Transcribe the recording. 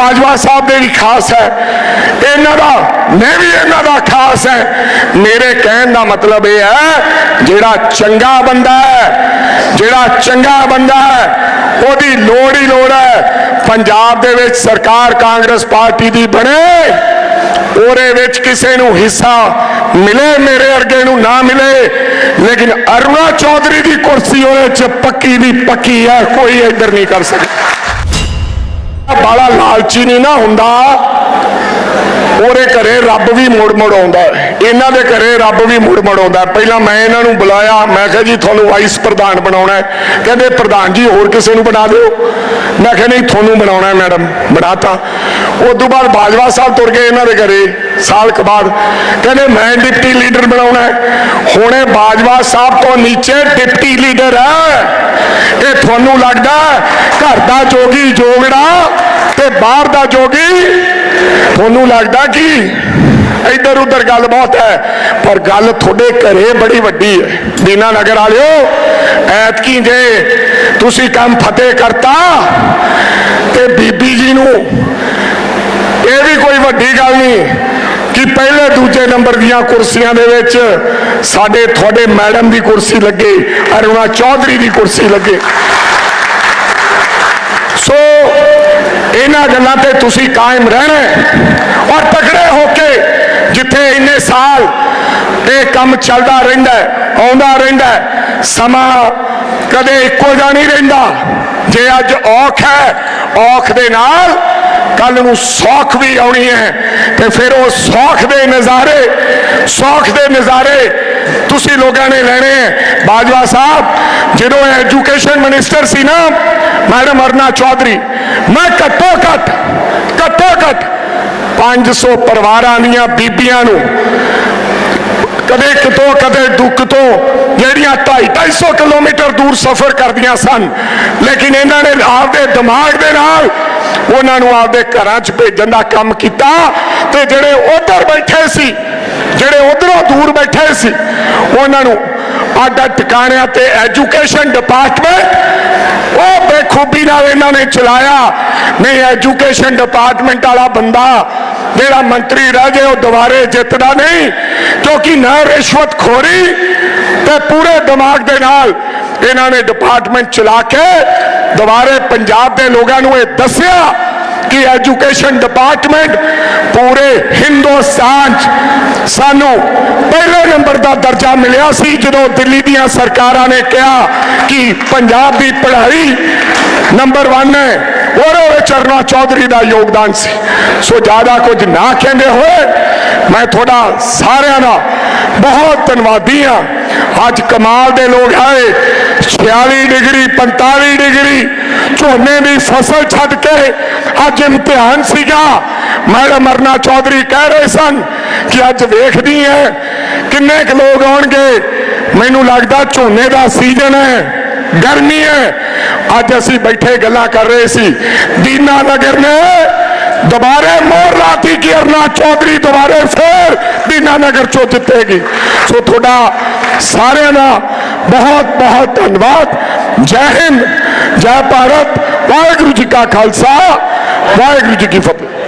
ਬਾਜਵਾ ਸਾਹਿਬ ਦੇ ਵੀ ਖਾਸ ਹੈ। ਇਹਨਾਂ ਦਾ, ਮੈਂ ਵੀ ਇਹਨਾਂ ਦਾ ਖਾਸ ਹੈ। ਮੇਰੇ ਕਹਿਣ ਦਾ ਮਤਲਬ ਇਹ ਹੈ, ਜਿਹੜਾ ਚੰਗਾ ਬੰਦਾ ਹੈ, ਜਿਹੜਾ ਚੰਗਾ ਬੰਦਾ ਹੈ, ਉਹਦੀ ਲੋੜ ਹੀ ਲੋੜ ਹੈ। ਪੰਜਾਬ ਦੇ ਵਿੱਚ ਸਰਕਾਰ ਕਾਂਗਰਸ ਪਾਰਟੀ ਦੀ ਬਣੇ, ਉਹਦੇ ਵਿੱਚ ਕਿਸੇ ਨੂੰ ਹਿੱਸਾ ਮਿਲੇ, ਮੇਰੇ ਅਰਗੇ ਨੂੰ ਨਾ ਮਿਲੇ। ਲੇਕਿਨ ਅਰੁਣਾ ਚੌਧਰੀ ਦੀ ਕੁਰਸੀ ਉਹਦੇ ਚ ਪੱਕੀ ਦੀ ਪੱਕੀ ਹੈ, ਕੋਈ ਇੱਧਰ ਨਹੀਂ ਕਰ ਸਕਦਾ। ਬਾਲਾ ਲਾਲਚੀ ਨਹੀਂ ਨਾ ਹੁੰਦਾ। ਉਹਦੇ ਘਰੇ ਰੱਬ ਵੀ ਮੁੜ ਮੁੜ ਆਉਂਦਾ ਇਹਨਾਂ ਦੇ ਘਰੇ ਰੱਬ ਵੀ ਮੁੜ ਮੁੜ ਆਉਂਦਾ ਪਹਿਲਾਂ ਮੈਂ ਇਹਨਾਂ ਨੂੰ ਬੁਲਾਇਆ, ਮੈਂ ਕਿਹਾ ਜੀ, ਤੁਹਾਨੂੰ ਵਾਈਸ ਪ੍ਰਧਾਨ ਬਣਾਉਣਾ ਹੈ। ਕਹਿੰਦੇ, ਪ੍ਰਧਾਨ ਜੀ, ਹੋਰ ਕਿਸੇ ਨੂੰ ਬਣਾ ਦਿਓ? ਮੈਂ ਕਿਹਾ, ਨਹੀਂ, ਤੁਹਾਨੂੰ ਬਣਾਉਣਾ ਹੈ, ਮੈਡਮ, ਬਣਾਤਾ। ਉਸ ਤੋਂ ਬਾਅਦ ਬਾਜਵਾ ਸਾਹਿਬ ਤੁਰ ਗਏ ਇਹਨਾਂ ਦੇ ਘਰੇ, ਸਾਲ ਕ ਬਾਅਦ। ਕਹਿੰਦੇ, ਮੈਂ ਡਿਪਟੀ ਲੀਡਰ ਬਣਾਉਣਾ ਹੈ। ਹੁਣੇ ਬਾਜਵਾ ਸਾਹਿਬ ਤੋਂ ਨੀਚੇ ਡਿਪਟੀ ਲੀਡਰ ਹੈ। ਤੁਹਾਨੂੰ ਲੱਗਦਾ ਘਰ ਦਾ ਜੋਗੀ ਜੋਗੜਾ ਤੇ ਬਾਹਰ ਦਾ ਜੋਗੀ? ਤੁਹਾਨੂੰ ਲੱਗਦਾ ਕਿ ਇੱਧਰ ਉੱਧਰ ਗੱਲ ਬਹੁਤ ਹੈ, ਪਰ ਗੱਲ ਤੁਹਾਡੇ ਘਰੇ ਬੜੀ ਵੱਡੀ ਹੈ। ਦੀਨਾ ਨਗਰ ਵਾਲਿਓ, ਐਤਕੀ ਜੇ ਤੁਸੀਂ ਕੰਮ ਫਤਿਹ ਕਰਤਾ ਤੇ ਬੀਬੀ ਜੀ ਨੂੰ ਇਹ ਵੀ ਕੋਈ ਵੱਡੀ ਗੱਲ ਨਹੀਂ। ਕਿ ਪਹਿਲੇ ਦੂਜੇ ਨੰਬਰ ਦੀਆਂ ਕੁਰਸੀਆਂ ਦੇ ਵਿੱਚ ਸਾਡੇ ਤੁਹਾਡੇ ਮੈਡਮ ਦੀ ਕੁਰਸੀ ਲੱਗੇ, ਅਰੁਣਾ ਚੌਧਰੀ ਦੀ ਕੁਰਸੀ ਲੱਗੇ। ਸੋ, ਇਹਨਾਂ ਗੱਲਾਂ ਤੇ ਤੁਸੀਂ ਕਾਇਮ ਰਹਿਣਾ ਔਰ ਤਕੜੇ ਹੋ ਕੇ ਜਿੱਥੇ ਇੰਨੇ ਸਾਲ ਇਹ ਕੰਮ ਚੱਲਦਾ ਰਹਿੰਦਾ ਆਉਂਦਾ ਰਹਿੰਦਾ ਸਮਾਂ ਕਦੇ ਇੱਕੋ ਜਿਹਾ ਨਹੀਂ ਰਹਿੰਦਾ। ਜੇ ਅੱਜ ਔਖ ਹੈ ਔਖ ਦੇ ਨਾਲ ਕੱਲ ਨੂੰ ਸੌਖ ਵੀ ਆਉਣੀ ਹੈ ਤੇ ਫਿਰ ਉਹ ਸੌਖ ਦੇ ਨਜ਼ਾਰੇ, ਸੌਖ ਦੇ ਨਜ਼ਾਰੇ ਤੁਸੀਂ ਲੋਕਾਂ ਨੇ ਲੈਣੇ ਹੈ। ਬਾਜਵਾ ਸਾਹਿਬ, ਜਦੋਂ ਐਜੂਕੇਸ਼ਨ ਮਿਨਿਸਟਰ ਸੀ ਨਾ, ਮੈਡਮ ਅਰਨਾ ਚੌਧਰੀ, ਮੈਂ ਘੱਟੋ ਘੱਟ ਘੱਟੋ ਘੱਟ 500 ਪਰਿਵਾਰਾਂ ਦੀਆਂ ਬੀਬੀਆਂ ਨੂੰ ਕਦੇ ਕਿਤੋਂ ਕਦੇ ਦੁੱਖ ਤੋਂ ਜਿਹੜੀਆਂ 250 ਕਿਲੋਮੀਟਰ ਦੂਰ ਸਫ਼ਰ ਕਰਦੀਆਂ ਸਨ। ਲੇਕਿਨ ਇਹਨਾਂ ਨੇ ਆਪਦੇ ਦਿਮਾਗ ਦੇ ਨਾਲ ਉਹਨਾਂ ਨੂੰ ਆਪਦੇ ਘਰਾਂ 'ਚ ਭੇਜਣ ਦਾ ਕੰਮ ਕੀਤਾ ਤੇ ਜਿਹੜੇ ਉਧਰ ਬੈਠੇ ਸੀ, ਜਿਹੜੇ ਉਧਰੋਂ ਦੂਰ ਬੈਠੇ ਸੀ, ਉਹਨਾਂ ਨੂੰ ਆਡਾ ਟਿਕਾਣਿਆਂ ਤੇ ਐਜੂਕੇਸ਼ਨ ਡਿਪਾਰਟਮੈਂਟ, ਉਹ ਬੇਖੂਬੀ ਨਾਲ ਇਹਨਾਂ ਨੇ ਚਲਾਇਆ। ਨਹੀਂ, ਐਜੂਕੇਸ਼ਨ ਡਿਪਾਰਟਮੈਂਟ ਵਾਲਾ ਬੰਦਾ ਜਿਹੜਾ ਮੰਤਰੀ ਰਹਿ ਜਾਏ, ਉਹ ਦੁਬਾਰੇ ਜਿੱਤਦਾ ਨਹੀਂ, ਕਿਉਂਕਿ ਨਾ ਰਿਸ਼ਵਤ ਖੋਰੀ ਤੇ ਪੂਰੇ ਦਿਮਾਗ ਦੇ ਨਾਲ ਇਹਨਾਂ ਨੇ ਡਿਪਾਰਟਮੈਂਟ ਚਲਾ ਕੇ ਦੁਬਾਰੇ ਪੰਜਾਬ ਦੇ ਲੋਕਾਂ ਨੂੰ ਇਹ ਦੱਸਿਆ ਕਿ ਐਜੂਕੇਸ਼ਨ ਡਿਪਾਰਟਮੈਂਟ ਪੂਰੇ ਹਿੰਦੁਸਤਾਨ 'ਚ ਸਾਨੂੰ ਪਹਿਲੇ ਨੰਬਰ ਦਾ ਦਰਜਾ ਮਿਲਿਆ ਸੀ, ਜਦੋਂ ਦਿੱਲੀ ਦੀਆਂ ਸਰਕਾਰਾਂ ਨੇ ਕਿਹਾ ਕਿ ਪੰਜਾਬ ਦੀ ਪੜ੍ਹਾਈ ਨੰਬਰ 1 ਹੈ। ਔਰ ਵਿੱਚ ਅਰੁਣਾ ਚੌਧਰੀ ਦਾ ਯੋਗਦਾਨ ਸੀ। ਸੋ ਜ਼ਿਆਦਾ ਕੁਝ ਨਾ ਕਹਿੰਦੇ ਹੋਏ ਮੈਂ ਤੁਹਾਡਾ ਸਾਰਿਆਂ ਦਾ ਬਹੁਤ ਧੰਨਵਾਦੀ ਹਾਂ। ਅੱਜ ਕਮਾਲ ਦੇ ਲੋਕ ਆਏ 46 ਡਿਗਰੀ 45 ਡਿਗਰੀ, ਝੋਨੇ ਦੀ ਫਸਲ ਛੱਡ ਕੇ ਅੱਜ ਇਮਤਿਹਾਨ ਸੀਗਾ। ਮੈਡਮ ਅਰਨਾ ਚੌਧਰੀ ਕਹਿ ਰਹੇ ਸਨ ਕਿ ਅੱਜ ਵੇਖਦੀ ਹੈ, ਕਿੰਨੇ ਕੁ ਲੋਕ ਆਉਣਗੇ। ਮੈਨੂੰ ਲੱਗਦਾ ਝੋਨੇ ਦਾ ਸੀਜ਼ਨ ਹੈ, ਗਰਮੀ ਹੈ। ਅੱਜ ਅਸੀਂ ਬੈਠੇ ਗੱਲਾਂ ਕਰ ਰਹੇ ਸੀ। ਦੀਨਾ ਨਗਰ ਨੇ ਦੁਬਾਰੇ ਮੋਰ ਲਾਤੀ ਕਿ ਚੌਧਰੀ ਦੁਬਾਰੇ ਫੇਰ ਦੀਨਾ ਨਗਰ ਚੋਂ ਜਿੱਤੇਗੀ ਸੋ ਤੁਹਾਡਾ ਸਾਰਿਆਂ ਦਾ ਬਹੁਤ ਬਹੁਤ ਧੰਨਵਾਦ ਜੈ ਹਿੰਦ ਜੈ ਭਾਰਤ ਵਾਹਿਗੁਰੂ ਜੀ ਕਾ ਖਾਲਸਾ ਵਾਹਿਗੁਰੂ ਜੀ ਕੀ ਫਤਿਹ